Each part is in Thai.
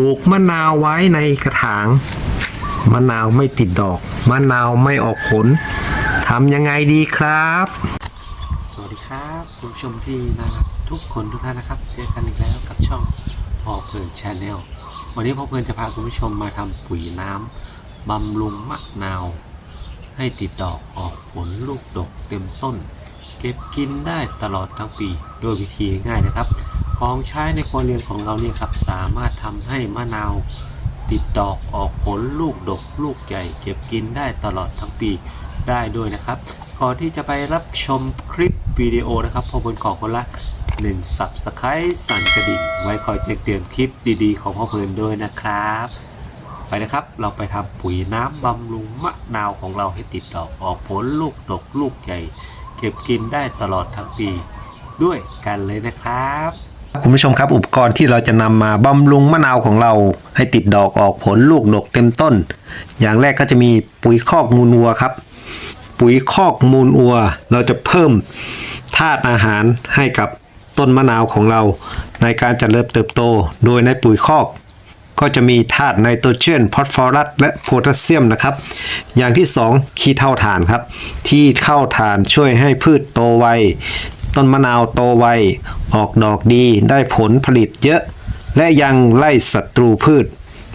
ปลูกมะนาวไว้ในกระถาง มะนาวไม่ติดดอก มะนาวไม่ออกผลทำยังไงดีครับ สวัสดีครับคุณผู้ชมที่น่ารักทุกคนทุกท่านนะครับเจอกันอีกแล้วกับช่องพ่อเพลินชาแนลวันนี้พ่อเพลินจะพาคุณผู้ชมมาทำปุ๋ยน้ำบำรุงมะนาว ให้ติดดอกออกผลลูกดกเต็มต้น เก็บกินได้ตลอดทั้งปีโดยวิธีง่ายนะครับ ของใช้ในครัวเรือนของเราเนี่ยครับสามารถทำให้มะนาวติดดอกออกผลลูกดกลูกใหญ่ เก็บกินได้ตลอดทั้งปีได้ด้วยนะครับก่อนที่จะไปรับชมคลิปวิดีโอนะครับพอบนขอคนละ1 Subscribe สั่นกระดิ่งไว้คอยแจ้งเตือนคลิปดีๆ ของพ่อเพลินด้วยนะครับ ไปนะครับเราไปทำปุ๋ยน้ำบำรุงมะนาวของเราให้ติดดอกออกผลลูกดกลูกใหญ่ เก็บกินได้ตลอดทั้งปีด้วยกันเลยนะครับ คุณผู้ชมครับอุปกรณ์ที่เราจะนำมาบำรุงมะนาวของเรา ให้ติดดอกออกผลลูกดกเต็มต้น อย่างแรกก็จะมีปุ๋ยคอกมูลวัวครับ ปุ๋ยคอกมูลวัว เราจะเพิ่มธาตุอาหารให้กับต้นมะนาวของเรา ในการจเจริญเติบโต โดยในปุ๋ยคอก ก็จะมีธาตุไนโตรเจนฟอสฟอรัสและโพแทสเซียมนะครับ อย่างที่ 2 ขี้เท่าฐานครับ ที่เข้าฐานช่วยให้พืชโตไว ต้นมะนาวโตไว ออกดอกดีได้ผลผลิตเยอะ และยังไล่ศัตรูพืช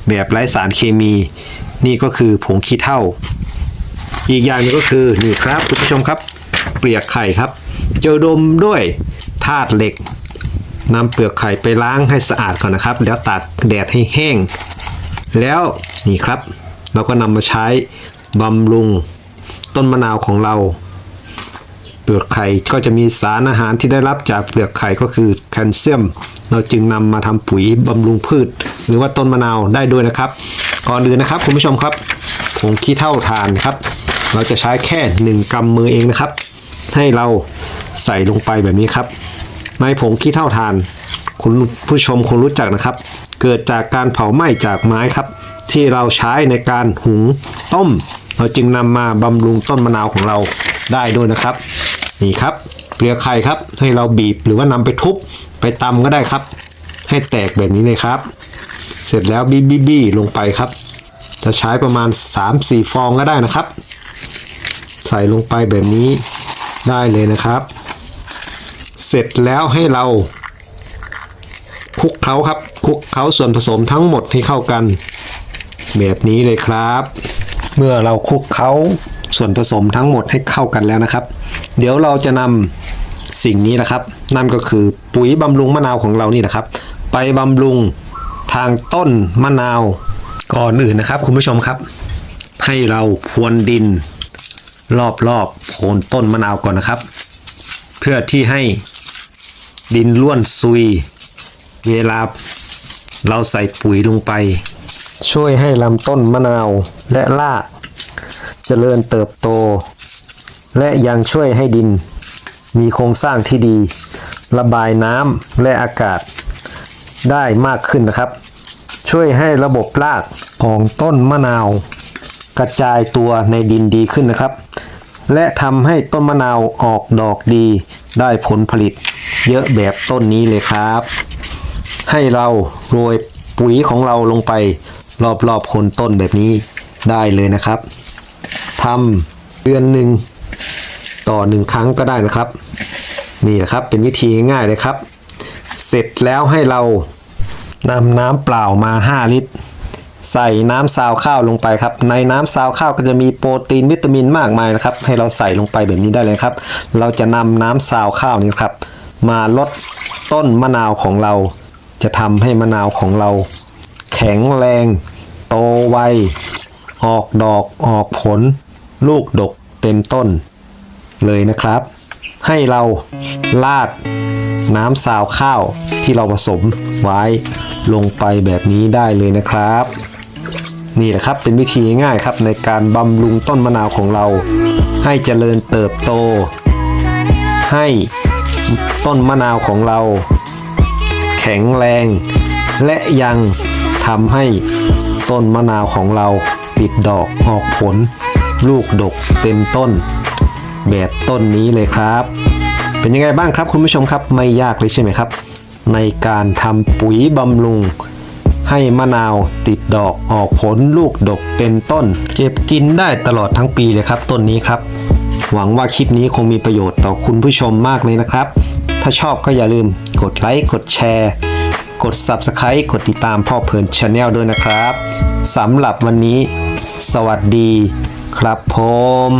แบบไร้สารเคมี นี่ก็คือผงขี้เท่าอีกอย่างหนึงก็คือนี่ครับคุณผู้ชมครับ เปลือกไข่ครับ เจอดมด้วยธาตุเหล็กนำเปลือกไข่ไปล้างให้สะอาดก่อนนะครับ แล้วตากแดดให้แห้ง แล้วนี่ครับ เราก็นำมาใช้บำรุงต้นมะนาวของเรา เปลือกไข่ก็จะมีสารอาหารที่ได้รับจากเปลือกไข่ก็คือแคลเซียม เราจึงนำมาทำปุ๋ยบำรุงพืช หรือว่าต้นมะนาวได้ด้วยนะครับ ก่อนอื่นนะครับคุณผู้ชมครับผงขี้เท่าทานครับ เราจะใช้แค่หนึ่งกำมือเองนะครับ ให้เราใส่ลงไปแบบนี้ครับ ในผงขี้เท่าทาน คุณผู้ชมคงรู้จักนะครับ เกิดจากการเผาไหม้จากไม้ครับ ที่เราใช้ในการหุงต้ม เราจึงนำมาบำรุงต้นมะนาวของเราได้ด้วยนะครับ นี่ครับเปลือกไข่ครับให้เราบีบหรือว่านำไปทุบไปตำก็ได้ครับ ให้แตกแบบนี้เลยครับ เสร็จแล้วบีบีบีลงไปครับ จะใช้ประมาณ 3-4 ฟองก็ได้นะครับ ใส่ลงไปแบบนี้ได้เลยนะครับ เสร็จแล้วให้เราคลุกเคล้าครับคลุกเคล้าส่วนผสมทั้งหมดให้เข้ากัน แบบนี้เลยครับ เมื่อเราคลุกเคล้าส่วนผสมทั้งหมดให้เข้ากันแล้วนะครับ เดี๋ยวเราจะนำสิ่งนี้นะครับ นั่นก็คือปุ๋ยบำรุงมะนาวของเรานี่นะครับ ไปบำรุงทางต้นมะนาวก่อนอื่นนะครับ คุณผู้ชมครับ ให้เราพรวนดิน รอบๆโคนต้นมะนาวก่อนนะครับ เพื่อที่ให้ดินล้วนซุย เวลาเราใส่ปุ๋ยลงไป ช่วยให้ลำต้นมะนาวและรากเจริญเติบโต และยังช่วยให้ดิน มีโครงสร้างที่ดี ระบายน้ำและอากาศได้มากขึ้นนะครับ ช่วยให้ระบบรากของต้นมะนาว กระจายตัวในดินดีขึ้นนะครับ และทำให้ต้นมะนาวออกดอกดี ได้ผลผลิต เยอะแบบต้นนี้เลยครับ ให้เราโรยปุ๋ยของเราลงไปรอบๆโคนต้นแบบนี้ได้เลยนะครับทำเดือนหนึ่ง ต่อหนึ่งครั้งก็ได้นะครับ นี่นะครับเป็นวิธีง่ายๆเลยครับ เสร็จแล้วให้เรานำน้ำเปล่ามา 5 ลิตร ใส่น้ำซาวข้าวลงไปครับ ในน้ำซาวข้าวก็จะมีโปรตีนวิตามินมากมายนะครับ ให้เราใส่ลงไปแบบนี้ได้เลยครับ เราจะนำน้ำซาวข้าวนี้ครับ มาลดต้นมะนาวของเรา จะทำให้มะนาวของเรา แข็งแรง โตไวออกดอกออกผล ลูกดกเต็มต้น เลยนะครับ ให้เราลาดน้ำซาวข้าวที่เราผสมไว้ลงไปแบบนี้ได้เลยนะครับ นี่แหละครับเป็นวิธีง่ายครับในการบำรุงต้นมะนาวของเรา ให้เจริญเติบโต ให้ต้นมะนาวของเรา แข็งแรง และยังทำให้ต้นมะนาวของเราติดดอกออกผล ลูกดกเต็มต้น แบบต้นนี้เลยครับ เป็นยังไงบ้างครับคุณผู้ชมครับไม่ยากเลยใช่ไหมครับ ในการทำปุ๋ยบำรุง ให้มะนาวติดดอกออกผลลูกดกเต็มต้น เก็บกินได้ตลอดทั้งปีเลยครับ ต้นนี้ครับ หวังว่าคลิปนี้คงมีประโยชน์ต่อคุณผู้ชมมากเลยนะครับ ถ้าชอบก็อย่าลืมกดไลค์กดแชร์กด Subscribe กดติดตามพ่อเพลินชาแนลด้วยนะครับ สำหรับวันนี้ สวัสดีครับผม